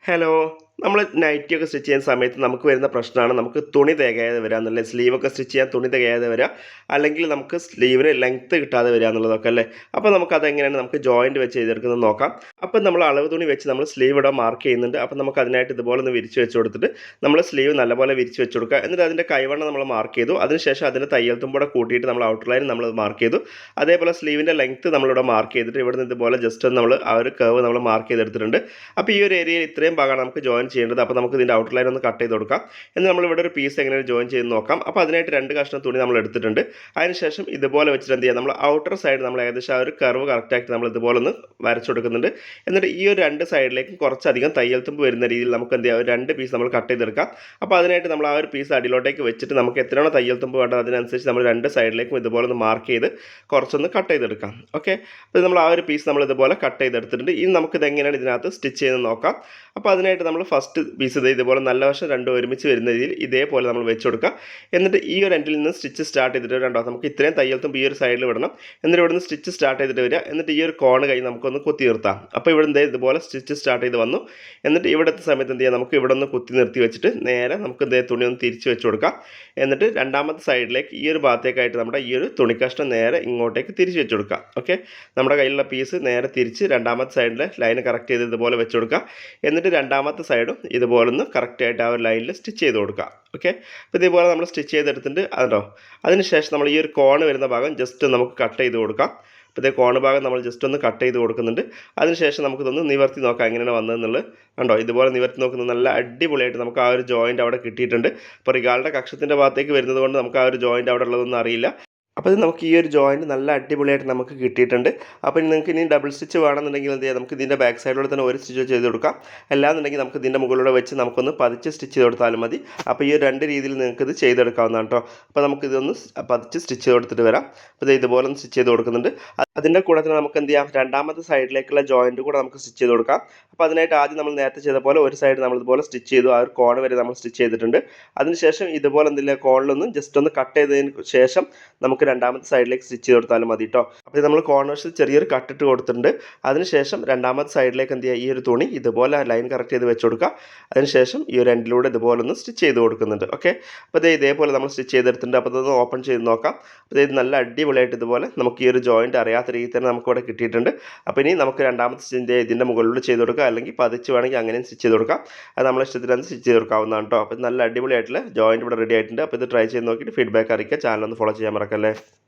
Hello. നമ്മൾ നൈറ്റിയൊക്കെ stitch ചെയ്യുന്ന സമയത്ത് നമുക്ക് വരുന്ന പ്രശ്നമാണ് നമുക്ക് തുണി തികയാതെ വരിക എന്നുള്ളത്. സ്ലീവൊക്കെ സ്റ്റിച്ച് ചെയ്യാൻ തുണി തികയാതെ വരിക അല്ലെങ്കിൽ നമുക്ക് സ്ലീവിന് ലെങ്ത്ത് കിട്ടാതെ വരിക എന്നുള്ളതൊക്കെ അല്ലേ? അപ്പോൾ നമുക്ക് അതെങ്ങനെയാണ് നമുക്ക് ജോയിന്റ് വെച്ച് ചെയ്തെടുക്കുന്നത് നോക്കാം. അപ്പോൾ നമ്മൾ അളവ് തുണി വെച്ച് നമ്മൾ സ്ലീവ് ഇവിടെ മാർക്ക് ചെയ്യുന്നുണ്ട്. അപ്പോൾ നമുക്ക് അതിനായിട്ട് ഇതുപോലെ ഒന്ന് വിരിച്ച് വെച്ച് കൊടുത്തിട്ട് നമ്മൾ സ്ലീവ് നല്ലപോലെ വിരിച്ച് വെച്ച് കൊടുക്കുക. എന്നിട്ട് അതിന്റെ കൈവണ്ണം നമ്മൾ മാർക്ക് ചെയ്തു. അതിനുശേഷം അതിന്റെ തയ്യൽ തുമ്പോടെ കൂട്ടിയിട്ട് നമ്മൾ ഔട്ട് ലൈൻ നമ്മൾ മാർക്ക് ചെയ്തു. അതേപോലെ സ്ലീവിന്റെ ലെങ്ത്ത് നമ്മളിവിടെ മാർക്ക് ചെയ്തിട്ട് ഇവിടുന്ന് ഇതുപോലെ ജസ്റ്റ് നമ്മൾ ആ ഒരു കർവ് നമ്മൾ മാർക്ക് ചെയ്തെടുത്തിട്ടുണ്ട്. അപ്പോൾ ഈ ഒരു ഏരിയയിൽ ഇത്രയും ഭാഗമാണ് നമുക്ക് ജോയിൻ ചെയ്യേണ്ടത്. അപ്പോൾ നമുക്ക് ഇതിന്റെ ഔട്ട് ലൈൻ ഒന്ന് കട്ട് ചെയ്ത് കൊടുക്കാം. എന്ന് നമ്മൾ ഇവിടെ ഒരു പീസ് എങ്ങനെ ജോയിൻ ചെയ്ത് നോക്കാം. അപ്പോൾ അതിനായിട്ട് രണ്ട് കഷ്ണം തുണി നമ്മൾ എടുത്തിട്ടുണ്ട്. അതിനുശേഷം ഇതുപോലെ വെച്ചിട്ട് എന്ത് ചെയ്യാം? നമ്മൾ ഔട്ടർ സൈഡ് നമ്മൾ ഏകദേശം ആ ഒരു കർവ് കറക്റ്റായിട്ട് നമ്മൾ ഇതുപോലെ ഒന്ന് വരച്ചു കൊടുക്കുന്നുണ്ട്. എന്നിട്ട് ഈ ഒരു രണ്ട് സൈഡിലേക്കും കുറച്ചധികം തയ്യൽ തുമ്പ് വരുന്ന രീതിയിൽ നമുക്ക് എന്ത് ചെയ്യാം? രണ്ട് പീസ് നമ്മൾ കട്ട് ചെയ്തെടുക്കാം. അപ്പോൾ അതിനായിട്ട് നമ്മൾ ആ ഒരു പീസ് അടിയിലോട്ടേക്ക് വെച്ചിട്ട് നമുക്ക് എത്രയാണോ തയ്യൽ തുമ്പ് വേണ്ടത് അതിനനുസരിച്ച് നമ്മൾ രണ്ട് സൈഡിലേക്കും ഇതുപോലെ ഒന്ന് മാർക്ക് ചെയ്ത് കുറച്ചൊന്ന് കട്ട് ചെയ്തെടുക്കാം. ഓക്കെ അപ്പോൾ നമ്മൾ ആ ഒരു പീസ് നമ്മൾ ഇതുപോലെ കട്ട് ചെയ്തെടുത്തിട്ടുണ്ട്. ഇനി നമുക്കിത് എങ്ങനെയാണ് ഇതിനകത്ത് സ്റ്റിച്ച് ചെയ്ത് നോക്കാം. അപ്പോൾ അതിനായിട്ട് നമ്മൾ ഫസ്റ്റ് പീസ് ഇത് ഇതുപോലെ നല്ല വശം രണ്ടും ഒരുമിച്ച് വരുന്ന രീതിയിൽ ഇതേപോലെ നമ്മൾ വെച്ച് കൊടുക്കുക എന്നിട്ട് ഈ ഒരു എൻഡിൽ നിന്ന് സ്റ്റിച്ച് സ്റ്റാർട്ട് ചെയ്തിട്ട് രണ്ടോ നമുക്ക് ഇത്രയും തയ്യൽത്തും ഈ ഒരു സൈഡിൽ വിടണം. എന്നിട്ട് ഇവിടെ നിന്ന് സ്റ്റിച്ച് സ്റ്റാർട്ട് ചെയ്തിട്ട് വരിക. എന്നിട്ട് ഈ ഒരു കോണ് കൈ നമുക്കൊന്ന് കുത്തി നിർത്താം. അപ്പോൾ ഇവിടെ എന്തേ ഇതുപോലെ സ്റ്റിച്ച് സ്റ്റാർട്ട് ചെയ്ത് വന്നു. എന്നിട്ട് ഇവിടുത്തെ സമയത്ത് എന്ത് ചെയ്യാം? നമുക്ക് ഇവിടെ ഒന്ന് കുത്തി നിർത്തി വെച്ചിട്ട് നേരെ നമുക്ക് ഇതേ തുണി ഒന്ന് തിരിച്ച് വെച്ച് കൊടുക്കാം. എന്നിട്ട് രണ്ടാമത്തെ സൈഡിലേക്ക് ഈ ഒരു ഭാഗത്തേക്കായിട്ട് നമ്മുടെ ഈ ഒരു തുണിക്കഷ്ണം നേരെ ഇങ്ങോട്ടേക്ക് തിരിച്ച് വെച്ച് കൊടുക്കാം. ഓക്കെ? നമ്മുടെ കയ്യിലുള്ള പീസ് നേരെ തിരിച്ച് രണ്ടാമത്തെ സൈഡിലെ ലൈൻ കറക്റ്റ് ചെയ്ത് ഇതുപോലെ വെച്ച് കൊടുക്കുക എന്നിട്ട് രണ്ടാമത്തെ സൈഡും ഇതുപോലെ ഒന്ന് കറക്റ്റായിട്ട് ആ ഒരു ലൈനിൽ സ്റ്റിച്ച് ചെയ്ത് കൊടുക്കുക. ഓക്കെ അപ്പോൾ ഇതേപോലെ നമ്മൾ സ്റ്റിച്ച് ചെയ്തെടുത്തിട്ട് അതോ അതിനുശേഷം നമ്മൾ ഈ ഒരു കോണ് വരുന്ന ഭാഗം ജസ്റ്റ് നമുക്ക് കട്ട് ചെയ്ത് കൊടുക്കാം. അപ്പോൾ ഇതേ കോണ് ഭാഗം നമ്മൾ ജസ്റ്റ് ഒന്ന് കട്ട് ചെയ്ത് കൊടുക്കുന്നുണ്ട്. അതിനുശേഷം നമുക്കിതൊന്ന് നിവർത്തി നോക്കാം എങ്ങനെയാണ് വന്നതെന്നുള്ളത്. കണ്ടോ? ഇതുപോലെ നിവർത്തി നോക്കുന്നത് നല്ല അടിപൊളിയായിട്ട് നമുക്ക് ആ ഒരു ജോയിന്റ് അവിടെ കിട്ടിയിട്ടുണ്ട്. അപ്പോൾ റിഗാളുടെ കക്ഷത്തിന്റെ ഭാഗത്തേക്ക് വരുന്നത് കൊണ്ട് നമുക്ക് ആ ഒരു ജോയിന്റ് അവിടെ ഉള്ളതൊന്നും അറിയില്ല. അപ്പോൾ നമുക്ക് ഈ ഒരു ജോയിന്റ് നല്ല അടിപൊളിയായിട്ട് നമുക്ക് കിട്ടിയിട്ടുണ്ട്. അപ്പോൾ നിങ്ങൾക്ക് ഇനി ഡബിൾ സ്റ്റിച്ച് വേണമെന്നുണ്ടെങ്കിൽ എന്ത് ചെയ്യാം? നമുക്ക് ഇതിന്റെ ബാക്ക് സൈഡിലൂടെ തന്നെ ഒരു സ്റ്റിച്ച് ചെയ്ത് കൊടുക്കാം. അല്ലാന്നുണ്ടെങ്കിൽ നമുക്ക് ഇതിന്റെ മുകളിലൂടെ വെച്ച് നമുക്കൊന്ന് പതിച്ച് സ്റ്റിച്ച് ചെയ്ത് കൊടുത്താലും മതി. അപ്പോൾ ഈ രണ്ട് രീതിയിൽ നിങ്ങൾക്ക് ഇത് ചെയ്തെടുക്കാവുന്നതാണ് കേട്ടോ അപ്പോൾ നമുക്ക് ഇതൊന്ന് പതിച്ച് സ്റ്റിച്ച് ചെയ്ത് കൊടുത്തിട്ട് വരാം. അപ്പോൾ ഇത് ഇതുപോലെ ഒന്ന് സ്റ്റിച്ച് ചെയ്ത് കൊടുക്കുന്നുണ്ട്. അതിന്റെ കൂടെ തന്നെ നമുക്ക് എന്ത് ചെയ്യാം? രണ്ടാമത്തെ സൈഡിലേക്കുള്ള ജോയിന്റ് കൂടെ നമുക്ക് സ്റ്റിച്ച് ചെയ്ത് കൊടുക്കാം. അപ്പോൾ അതിനായിട്ട് ആദ്യം നമ്മൾ നേരത്തെ ചെയ്ത പോലെ ഒരു സൈഡ് നമ്മൾ ഇതുപോലെ സ്റ്റിച്ച് ചെയ്തു. ആ ഒരു കോൺ വരെ നമ്മൾ സ്റ്റിച്ച് ചെയ്തിട്ടുണ്ട്. അതിനുശേഷം ഇതുപോലെ എന്തില്ല കോണിലൊന്ന് ജസ്റ്റ് ഒന്ന് കട്ട് ചെയ്തതിന് ശേഷം നമുക്ക് രണ്ടാമത്തെ സൈഡിലേക്ക് സ്റ്റിച്ച് ചെയ്ത് കൊടുത്താലും മതി കേട്ടോ അപ്പോൾ നമ്മൾ കോർണേഴ്സിൽ ചെറിയൊരു കട്ടിട്ട് കൊടുത്തിട്ടുണ്ട്. അതിനുശേഷം രണ്ടാമത്തെ സൈഡിലേക്ക് എന്ത് ചെയ്യുക? ഈ ഒരു തുണി ഇതുപോലെ ലൈൻ കറക്റ്റ് ചെയ്ത് വെച്ച് കൊടുക്കുക. അതിനുശേഷം ഈ ഒരു എൻഡിലൂടെ ഇതുപോലെ ഒന്ന് സ്റ്റിച്ച് ചെയ്ത് കൊടുക്കുന്നുണ്ട്. ഓക്കെ അപ്പോൾ ഇത് ഇതേപോലെ നമ്മൾ സ്റ്റിച്ച് ചെയ്തെടുത്തിട്ടുണ്ട്. അപ്പോൾ ഇതൊന്ന് ഓപ്പൺ ചെയ്ത് നോക്കാം. അപ്പോൾ ഇത് നല്ല അടിപൊളിയായിട്ട് ഇതുപോലെ നമുക്ക് ഈ ഒരു ജോയിന്റ് അറിയാത്ത രീതിയിൽ തന്നെ നമുക്ക് ഇവിടെ കിട്ടിയിട്ടുണ്ട്. അപ്പോൾ ഇനി നമുക്ക് രണ്ടാമത്തെ സ്റ്റിച്ച് ഇതിന്റെ മുകളിലൂടെ ചെയ്ത് കൊടുക്കുക. അല്ലെങ്കിൽ പതിച്ച് വേണമെങ്കിൽ അങ്ങനെയും സ്റ്റിച്ച് ചെയ്ത് കൊടുക്കാം. അത് നമ്മളെ ഇഷ്ടത്തിനകത്ത് സ്റ്റിച്ച് ചെയ്ത് കൊടുക്കാവുന്നതാണ് കേട്ടോ അപ്പോൾ നല്ല അടിപൊളിയായിട്ടുള്ള ജോയിന്റ് ഇവിടെ റെഡി ആയിട്ടുണ്ട്. അപ്പോൾ ഇത് ട്രൈ ചെയ്ത് നോക്കിയിട്ട് ഫീഡ്ബാക്ക് അറിയിക്കുക. ചാനൽ ഒന്ന് ഫോളോ ചെയ്യാൻ മറക്കല്ലേ? Perez.